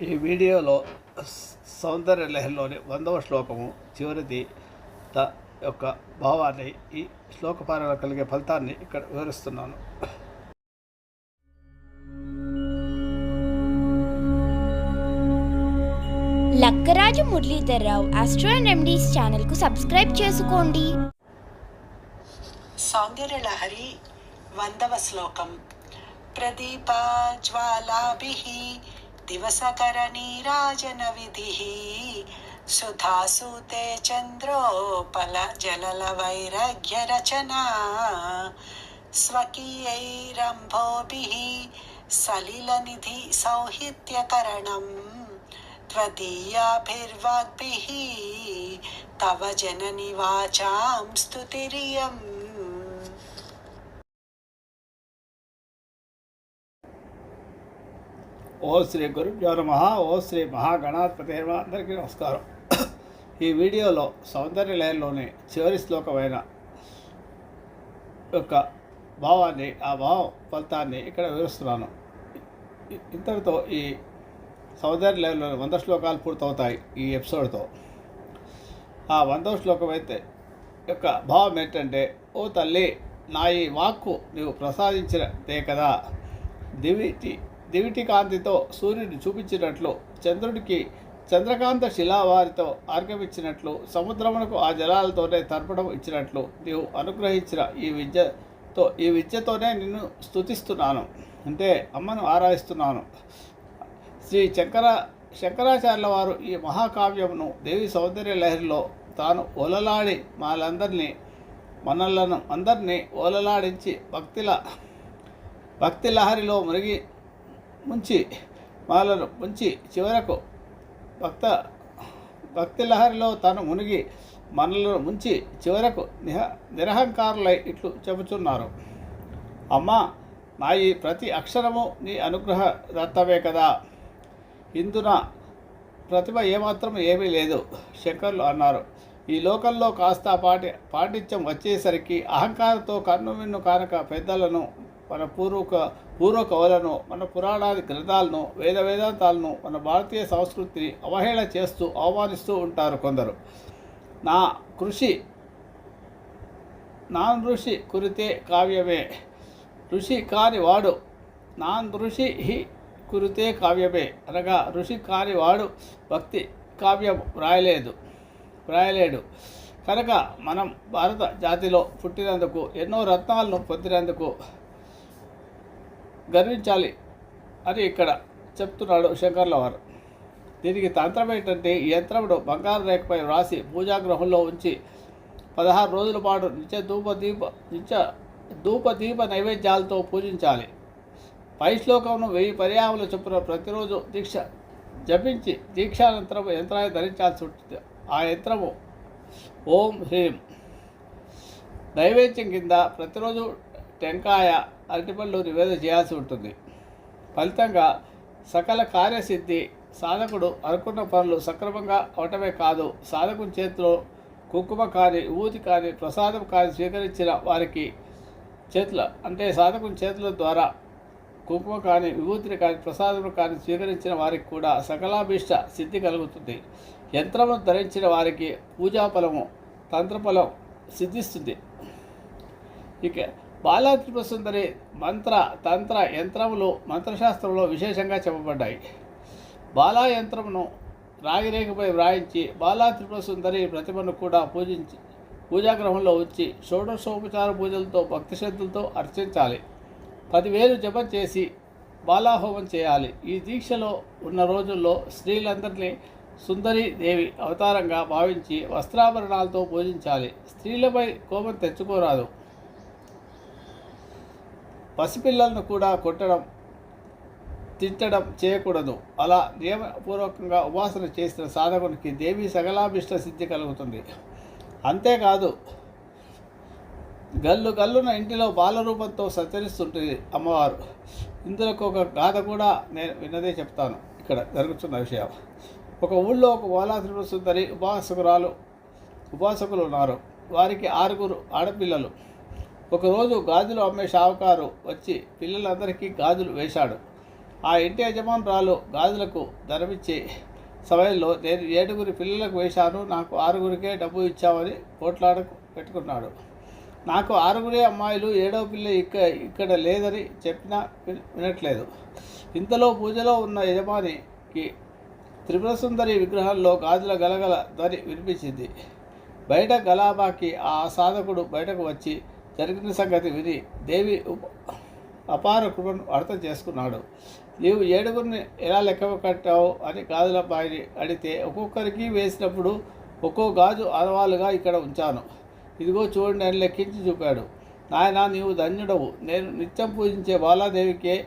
ఈ వీడియోలో సౌందర్య లహరిలోని వందవ శ్లోకము చివరిది ద యొక్క భావాన్ని ఈ శ్లోకపాలన కలిగే ఫలితాన్ని ఇక్కడ వివరిస్తున్నాను. లక్కరాజు మురళీధర్రావు ఆస్ట్రో అండ్ ఎండీస్ ఛానల్కు సబ్స్క్రైబ్ చేసుకోండి. సౌందర్యలహరి వందవ శ్లోకం. ప్రదీపాజ్వాలాభిः దివసకరనీరాజన दिवसकरणीराजन विधि सुधा सूते दिवसकरनीराजनविधिः सुधासूते चन्द्रोपल जललवैरघ्यरचना स्वकीयैरम्भोभिः सलिलनिधि सौहित्यकरणम् त्वदीयाभिर्वाग्भिः तव जननिवाचां स्तुतिरियम्। ఓ శ్రీ గురుభ్యో నమ ఓ శ్రీ మహాగణాధిపతి అందరికీ నమస్కారం. ఈ వీడియోలో సౌందర్య లయంలోని చివరి శ్లోకమైన యొక్క భావాన్ని ఆ భావం ఫలితాన్ని ఇక్కడ వివరిస్తున్నాను. ఇంతటితో ఈ సౌందర్య లయంలోని వంద శ్లోకాలు పూర్తవుతాయి ఈ ఎపిసోడ్తో. ఆ వందవ శ్లోకం అయితే యొక్క భావం ఏంటంటే ఓ తల్లి నా ఈ వాక్కు నీవు ప్రసాదించినదే కదా. దివిటి దివిటి కాంతితో సూర్యుని చూపించినట్లు చంద్రుడికి చంద్రకాంత శిలావారితో ఆర్గమిచ్చినట్లు సముద్రమునకు ఆ జలాలతోనే తర్పణం ఇచ్చినట్లు నీవు అనుగ్రహించిన ఈ విద్యతో ఈ విద్యతోనే నిన్ను స్తుతిస్తున్నాను. అంటే అమ్మను ఆరాధిస్తున్నాను. శ్రీ శంకర శంకరాచార్యుల వారు ఈ మహాకావ్యమును దేవి సౌందర్య లహరిలో తాను ఓలలాడి వాళ్ళందరినీ మనలను అందరినీ ఓలలాడించి భక్తిల భక్తి లహరిలో మునిగి ముంచి మాలను ముంచి చివరకు భక్త భక్తి లహరిలో తాను మునిగి మనలను ముంచి చివరకు నిహ నిరహంకారులై ఇట్లు చెబుతున్నారు అమ్మా నా ఈ ప్రతి అక్షరము నీ అనుగ్రహ దత్తమే కదా. ఇందున ప్రతిభ ఏమాత్రం ఏమీ లేదు శంకర్లు అన్నారు. ఈ లోకంలో కాస్త పాటి పాండిత్యం వచ్చేసరికి అహంకారంతో కన్ను మిన్ను కానక పెద్దలను మన పూర్వక పూర్వ కవులను మన పురాణాది గ్రంథాలను వేద వేదాంతాలను మన భారతీయ సంస్కృతిని అవహేళన చేస్తూ అవమానిస్తూ ఉంటారు కొందరు. నా కృషి నాన్ ఋషి కురితే కావ్యమే. ఋషి కాని వాడు నాన్ ఋషి హి కురితే కావ్యమే. అనగా ఋషి కాని వాడు భక్తి కావ్యం వ్రాయలేదు వ్రాయలేడు. కనుక మనం భారత జాతిలో పుట్టినందుకు ఎన్నో రత్నాలను పొందినందుకు గర్వించాలి. అని ఇక్కడ చెప్తున్నాడు శంకర్ల వారు దీనికి తంత్రం ఏంటంటే ఈ యంత్రమును బంగారు రేఖపై వ్రాసి పూజాగ్రహంలో ఉంచి పదహారు రోజుల పాటు నిత్య ధూప దీప నిత్య ధూప దీప నైవేద్యాలతో పూజించాలి. పై శ్లోకమును వెయ్యి పర్యాముల చొప్పున ప్రతిరోజు దీక్ష జపించి దీక్షానంతరం యంత్రాన్ని ధరించాల్సి ఉంటుంది. ఆ యంత్రము ఓం హ్రీం. నైవేద్యం కింద ప్రతిరోజు టెంకాయ అరటిపళ్ళు నివేదన చేయాల్సి ఉంటుంది. ఫలితంగా సకల కార్యసిద్ధి సాధకుడు అనుకున్న పనులు సక్రమంగా అవటమే కాదు సాధకుని చేతిలో కుంకుమ కానీ ఊది కానీ ప్రసాదం కానీ స్వీకరించిన వారికి చేతుల అంటే సాధకుని చేతుల ద్వారా కుంకుమ కానీ విభూతిని కానీ ప్రసాదం కానీ స్వీకరించిన వారికి కూడా సకలాభీష్ట సిద్ధి కలుగుతుంది. యంత్రము ధరించిన వారికి పూజాఫలము తంత్రఫలం సిద్ధిస్తుంది. ఇక బాలా మంత్ర తంత్ర యంత్రములు మంత్రశాస్త్రంలో విశేషంగా చెప్పబడ్డాయి. బాలా యంత్రమును రాగిరేఖపై వ్రాయించి బాలా ప్రతిమను కూడా పూజించి పూజాగ్రహంలో ఉంచి షోడశోపచార పూజలతో భక్తి శ్రద్ధలతో అర్చించాలి. పదివేలు జపం చేసి బాలాహోమం చేయాలి. ఈ దీక్షలో ఉన్న రోజుల్లో స్త్రీలందరినీ సుందరి దేవి అవతారంగా భావించి వస్త్రాభరణాలతో పూజించాలి. స్త్రీలపై కోపం తెచ్చుకోరాదు. పసిపిల్లలను కూడా కొట్టడం తిట్టడం చేయకూడదు. అలా నియమపూర్వకంగా ఉపాసన చేసిన సాధకునికి దేవి సకలాభిష్ట సిద్ధి కలుగుతుంది. అంతేకాదు గల్లు గల్లున ఇంటిలో బాలరూపంతో సంచరిస్తుంటుంది అమ్మవారు. ఇందులోకి ఒక గాథ కూడా నేను విన్నదే చెప్తాను. ఇక్కడ జరుగుతున్న విషయం. ఒక ఊళ్ళో ఒక బాలాత్రిపుర సుందరి ఉపాసకురాలు ఉపాసకులు ఉన్నారు. వారికి ఆరుగురు ఆడపిల్లలు. ఒకరోజు గాజులు అమ్మే షావుకారు వచ్చి పిల్లలందరికీ గాజులు వేశాడు. ఆ ఇంటి యజమానురాలు గాజులకు ధరమిచ్చి సమయంలో నేను ఏడుగురి పిల్లలకు వేశాను నాకు ఆరుగురికే డబ్బు ఇచ్చామని పోట్లాడకు పెట్టుకున్నాడు. నాకు ఆరుగురే అమ్మాయిలు ఏడవ పిల్ల ఇక్క ఇక్కడ లేదని చెప్పినా వినట్లేదు. ఇంతలో పూజలో ఉన్న యజమానికి త్రిపుర సుందరి విగ్రహంలో గాజుల గలగల ధ్వని వినిపించింది. బయట గలాబాకి ఆ సాధకుడు బయటకు వచ్చి జరిగిన సంగతి విని దేవి అపార కృపను అర్థం చేసుకున్నాడు. నీవు ఏడుగురిని ఎలా లెక్క కట్టావు? అని గాజులబ్బాయిని అడిగితే ఒక్కొక్కరికి వేసినప్పుడు ఒక్కో గాజు ఆనవాలుగా ఇక్కడ ఉంచాను. ఇదిగో చూడండి అని లెక్కించి చూపాడు. నాయన నీవు ధన్యుడవు. నేను నిత్యం పూజించే బాలాదేవికే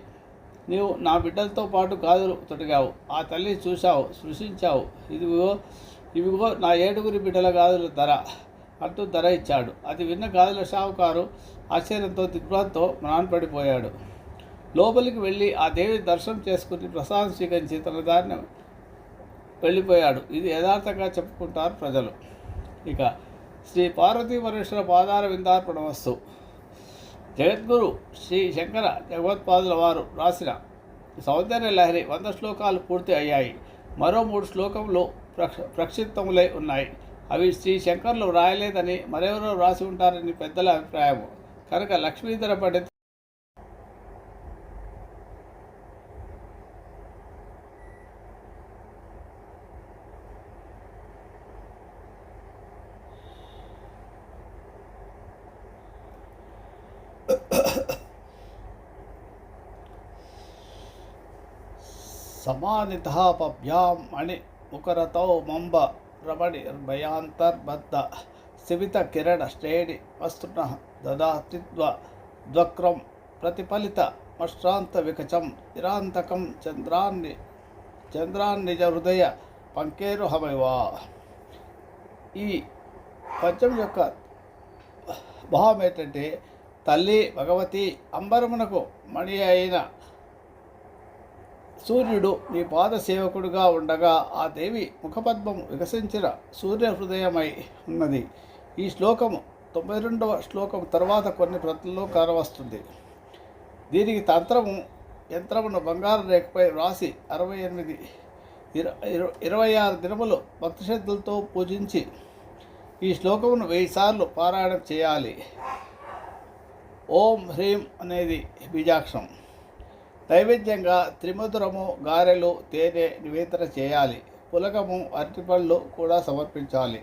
నీవు నా బిడ్డలతో పాటు గాజులు తొడిగావు. ఆ తల్లి చూశావు సృష్టించావు. ఇదిగో ఇవిగో నా ఏడుగురి బిడ్డల గాజుల ధర. అంటూ ధర ఇచ్చాడు. అది విన్న గాజుల షావుకారు ఆశ్చర్యంతో దిగ్భ్రాంతో మ్రాన్పడిపోయాడు లోపలికి వెళ్ళి ఆ దేవి దర్శనం చేసుకుని ప్రసాదం స్వీకరించి తన దారిని వెళ్ళిపోయాడు. ఇది యథార్థంగా చెప్పుకుంటారు ప్రజలు. ఇక శ్రీ పార్వతీ పరమేశ్వర పాదార విందార్పణ వస్తు. జగద్గురు శ్రీ శంకర జగవత్పాదుల వారు రాసిన సౌందర్య లహరి వంద శ్లోకాలు పూర్తి అయ్యాయి. మరో మూడు శ్లోకములు ప్రక్ష ప్రక్షిప్తములై ఉన్నాయి. అవి శ్రీ శంకర్లు వ్రాయలేదని మరెవరో వ్రాసి ఉంటారని పెద్దల అభిప్రాయము. కనుక లక్ష్మీధర పండిత్ సమానితాపభ్యాం అని ముఖరతో మంబ రమణి భయాంతర్బద్ధ శివిత కిరణ శ్రేణి వస్తున దదాతిద్వ ద్వక్రం ప్రతిఫలిత మశ్రాంత వికచం నిరాంతకం చంద్రాన్ని చంద్రాన్నిజ హృదయ పంకేరుహమైవా ఈ పంచం యొక్క భావం ఏంటంటే తల్లి భగవతి అంబరమునకు మణి అయిన సూర్యుడు నీ పాద సేవకుడుగా ఉండగా ఆ దేవి ముఖపద్మం వికసించిన సూర్య హృదయమై ఉన్నది. ఈ శ్లోకము తొంభై రెండవ శ్లోకం తర్వాత కొన్ని ప్రతుల్లో కానవస్తుంది దీనికి తంత్రము యంత్రమును బంగారు రేఖపై వ్రాసి అరవై ఎనిమిది ఇర ఇరవై ఆరు దినములు భక్తి శ్రద్ధలతో పూజించి ఈ శ్లోకమును వెయ్యి సార్లు పారాయణం చేయాలి. ఓం హ్రీం అనేది బీజాక్షరం. నైవేద్యంగా త్రిమధురము గారెలు తేనె నివేదన చేయాలి. పులకము అరటిపళ్ళు కూడా సమర్పించాలి.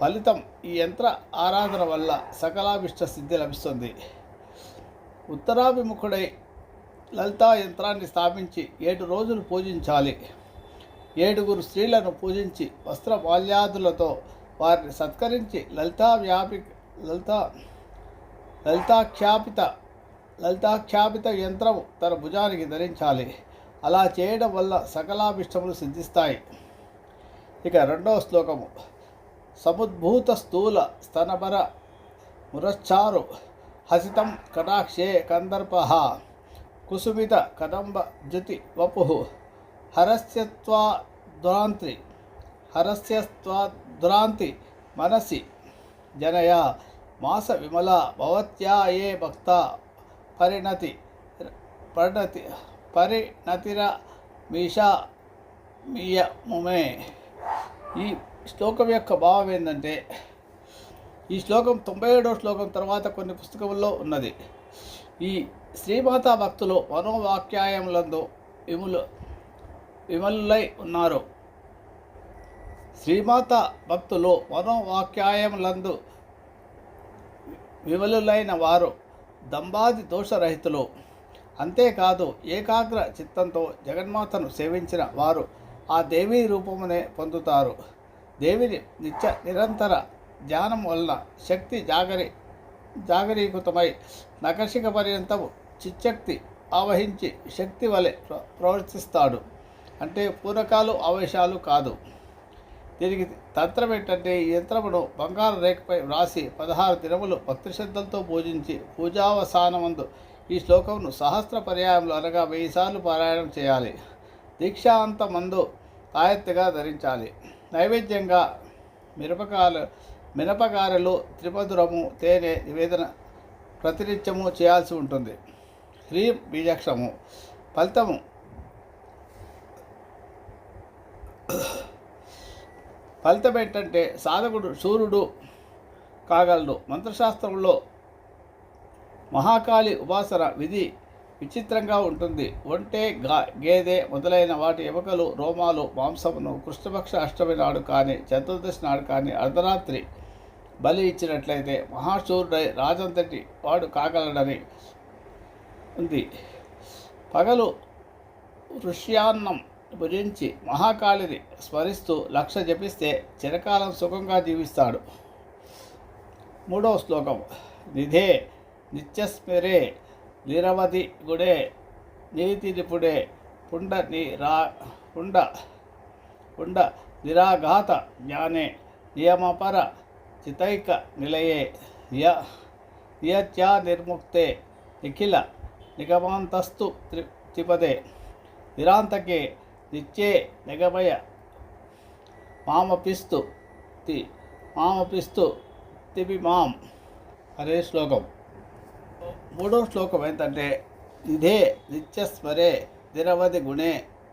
ఫలితం ఈ యంత్ర ఆరాధన వల్ల సకలాభిష్ట సిద్ధి లభిస్తుంది. ఉత్తరాభిముఖుడై లలితా యంత్రాన్ని స్థాపించి ఏడు రోజులు పూజించాలి. ఏడుగురు స్త్రీలను పూజించి వస్త్ర బాల్యాదులతో వారిని సత్కరించి లలితా వ్యాపి లలితా లలితాఖ్యాపిత లలితాఖ్యాపిత యంత్రము తన భుజానికి ధరించాలి. అలా చేయడం వల్ల సకలాభిష్టములు సిద్ధిస్తాయి. ఇక రెండవ శ్లోకము. సముద్భూత స్థూల స్తనబర మురశ్చారు హసితం కటాక్షే కందర్ప కుసుమిత కదంబ జ్యుతి వపు హరస్యత్వా హరస్యత్వాద్రాంతి హరస్యత్వా దురాంతి మనసి జనయ మాస విమల భవత్యా ఏ భక్త పరిణతి పరిణతి పరిణతిర మీషా మీయముమే. ఈ శ్లోకం యొక్క భావం ఏంటంటే ఈ శ్లోకం తొంభై ఏడవ శ్లోకం తర్వాత కొన్ని పుస్తకముల్లో ఉన్నది. ఈ శ్రీమాతా భక్తులు మనోవాక్యాయములందు విములు విమలులై ఉన్నారు. శ్రీమాత భక్తులు మనోవాక్యాయములందు విమలులైన వారు దంబాది దోషరహితులు. అంతేకాదు ఏకాగ్ర చిత్తంతో జగన్మాతను సేవించిన వారు ఆ దేవీ రూపమునే పొందుతారు. దేవిని నిత్య నిరంతర ధ్యానం వలన శక్తి జాగరి జాగరీకృతమై నకర్షిక పర్యంతము చిచ్చక్తి ఆవహించి శక్తి వలె ప్ర- ప్రవర్తిస్తాడు. అంటే పూరకాలు ఆవేశాలు కాదు. దీనికి తంత్రం ఏంటంటే ఈ యంత్రమును బంగారు రేఖపై వ్రాసి పదహారు దినములు భక్తి శ్రద్ధలతో పూజించి పూజావసానమందు ఈ శ్లోకమును సహస్ర పర్యాయంలో అనగా వెయ్యి సార్లు పారాయణం చేయాలి. దీక్షాంత మందు తాయెత్తుగా ధరించాలి. నైవేద్యంగా మిరపకాయలు మినపగారెలు త్రిపదురము తేనె నివేదన ప్రతినిత్యము చేయాల్సి ఉంటుంది. హ్రీం బీజక్షము ఫలితము ఫలితం ఏంటంటే సాధకుడు సూర్యుడు కాగలడు. మంత్రశాస్త్రంలో మహాకాళి ఉపాసన విధి విచిత్రంగా ఉంటుంది. ఒంటె గా గేదె మొదలైన వాటి ఎముకలు రోమాలు మాంసమును కృష్ణపక్ష అష్టమి నాడు కానీ చతుర్దశి నాడు కానీ అర్ధరాత్రి బలి ఇచ్చినట్లయితే మహాశూరుడై రాజంతటి వాడు కాగలడని ఉంది. పగలు ఋష్యాన్నం భుజించి మహాకాళిని స్మరిస్తూ లక్ష జపిస్తే చిరకాలం సుఖంగా జీవిస్తాడు. మూడవ శ్లోకం. నిధే నిత్యస్మిరే నిరవధి గుడే నీతి నిపుడే పుండ నిరా పుండ పుండ నిరాఘాత జ్ఞానే నియమపర చితైక నిలయే నియ నియత్యా నిర్ముక్తే నిఖిల నిగమాంతస్తు త్రి త్రిపదే నిరాంతకే నిత్యే నిగమయ మామపిస్తు తి మామపిస్తు తిపి మాం. అనే శ్లోకం. మూడో శ్లోకం ఏంటంటే నిధే నిత్యస్మరే నిరవధి గుణే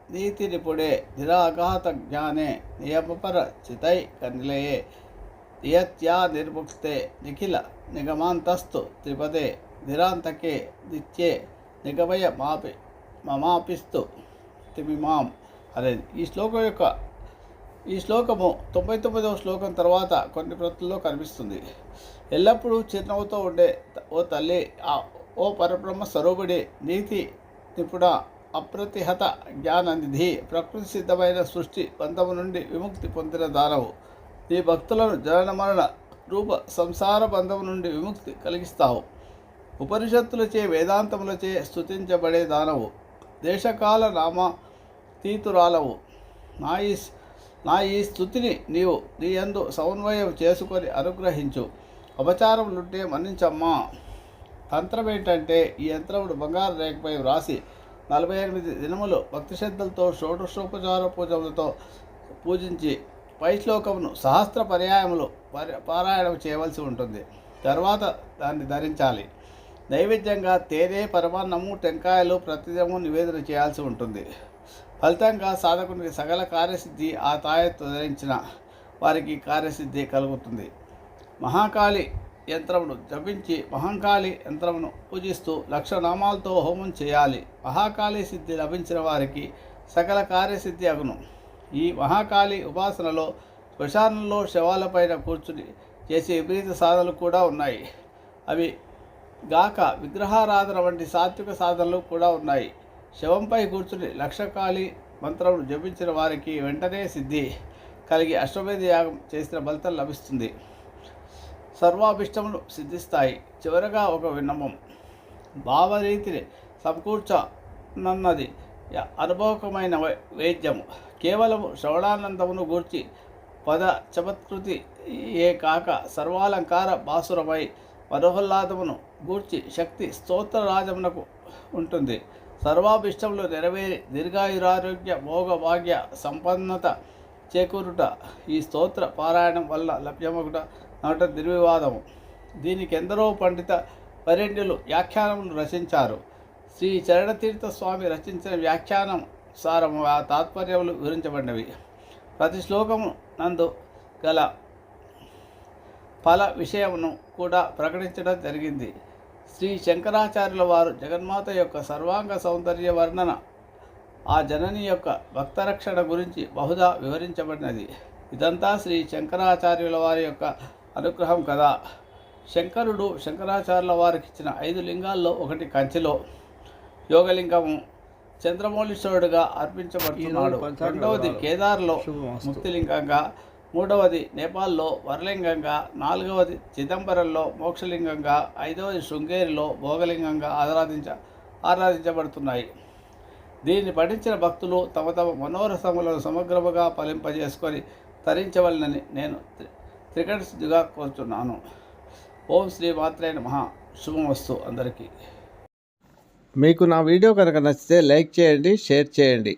నీతి నిపుడే నిరాఘాత జ్ఞానే నియమపర చితై కనిలయే నియత్యా నిర్ముక్తే నిఖిల నిగమాంతస్తు త్రిపదే నిరాంతకే నిత్యే నిగమయ మాపి మమాపిస్తు తిమిమాం అనేది ఈ శ్లోకం యొక్క ఈ శ్లోకము తొంభై తొమ్మిదవ శ్లోకం తర్వాత కొన్ని ప్రతుల్లో కనిపిస్తుంది. ఎల్లప్పుడూ చిరునవ్వుతో ఉండే ఓ తల్లి ఆ ఓ పరబ్రహ్మ స్వరూపుడి నీతి నిపుణ అప్రతిహత జ్ఞాననిధి ప్రకృతి సిద్ధమైన సృష్టి బంధము నుండి విముక్తి పొందిన దానవు. నీ భక్తులను జనన మరణ రూప సంసార బంధము నుండి విముక్తి కలిగిస్తావు. ఉపనిషత్తులచే వేదాంతములచే స్థుతించబడే దానవు. దేశకాల నామ తీతురాలవు. నా ఈ నా ఈ స్థుతిని నీవు నీ యందు సమన్వయం చేసుకొని అనుగ్రహించు. అపచారములుంటే మన్నించమ్మా. తంత్రం ఏంటంటే ఈ యంత్రముడు బంగారు రేఖపై వ్రాసి నలభై ఎనిమిది దినములు భక్తి శ్రద్ధలతో షోడశోపచార పూజలతో పూజించి పై శ్లోకమును సహస్ర పర్యాయములు పారాయణం చేయవలసి ఉంటుంది. తర్వాత దాన్ని ధరించాలి. నైవేద్యంగా తేనె పరమాన్నము టెంకాయలు ప్రతిదినము నివేదన చేయాల్సి ఉంటుంది. ఫలితంగా సాధకునికి సకల కార్యసిద్ధి ఆ తాయెత్తు ధరించిన వారికి కార్యసిద్ధి కలుగుతుంది. మహాకాళి యంత్రమును జపించి మహంకాళి యంత్రమును పూజిస్తూ లక్ష నామాలతో హోమం చేయాలి. మహాకాళి సిద్ధి లభించిన వారికి సకల కార్యసిద్ధి అగును. ఈ మహాకాళి ఉపాసనలో శ్మశానంలో శవాలపైన కూర్చుని చేసే విపరీత సాధనలు కూడా ఉన్నాయి. అవి గాక విగ్రహారాధన వంటి సాత్విక సాధనలు కూడా ఉన్నాయి. శవంపై కూర్చుని లక్షకాళి మంత్రమును జపించిన వారికి వెంటనే సిద్ధి కలిగి అశ్వమేధ యాగం చేసిన ఫలితం లభిస్తుంది. సర్వాభిష్టములు సిద్ధిస్తాయి. చివరగా ఒక విన్నమం భావరీతిని సమకూర్చనన్నది నన్నది అనుభవకమైన వై- వేద్యము. కేవలము శ్రవణానందమును గూర్చి పద చమత్కృతి ఏ కాక సర్వాలంకార బాసురమై మనోహ్లాదమును గూర్చి శక్తి స్తోత్రరాజమునకు ఉంటుంది. సర్వాభిష్టములు నెరవేరి దీర్ఘాయురారోగ్య భోగ భాగ్య సంపన్నత చేకూరుట. ఈ స్తోత్ర పారాయణం వల్ల లభ్యమగుట నట నిర్వివాదము దీనికి ఎందరో పండిత వరేణ్యులు వ్యాఖ్యానములు రచించారు. శ్రీ చరణతీర్థ స్వామి రచించిన వ్యాఖ్యానం సారము ఆ తాత్పర్యములు వివరించబడినవి. ప్రతి శ్లోకము నందు గల ఫల విషయమును కూడా ప్రకటించడం జరిగింది. శ్రీ శంకరాచార్యుల వారు జగన్మాత యొక్క సర్వాంగ సౌందర్య వర్ణన ఆ జనని యొక్క భక్తరక్షణ గురించి బహుదా వివరించబడినది. ఇదంతా శ్రీ శంకరాచార్యుల వారి యొక్క అనుగ్రహం కదా. శంకరుడు శంకరాచార్యుల వారికి ఇచ్చిన ఐదు లింగాల్లో ఒకటి కంచిలో. యోగలింగము చంద్రమౌళీశ్వరుడుగా అర్పించబడుతున్నాడు. రెండవది కేదార్లో ముక్తిలింగంగా మూడవది నేపాల్లో వరలింగంగా నాలుగవది చిదంబరంలో మోక్షలింగంగా ఐదవది శృంగేరిలో భోగలింగంగా ఆరాధించ ఆరాధించబడుతున్నాయి. దీన్ని పఠించిన భక్తులు తమ తమ మనోరసములను సమగ్రముగా ఫలింపజేసుకొని తరించవలనని నేను త్రి- కోరుతున్నాను ఓం శ్రీ మాత్రే మహా శుభమస్తు అందరికీ. మీకు నా వీడియో కనుక నచ్చితే లైక్ చేయండి షేర్ చేయండి.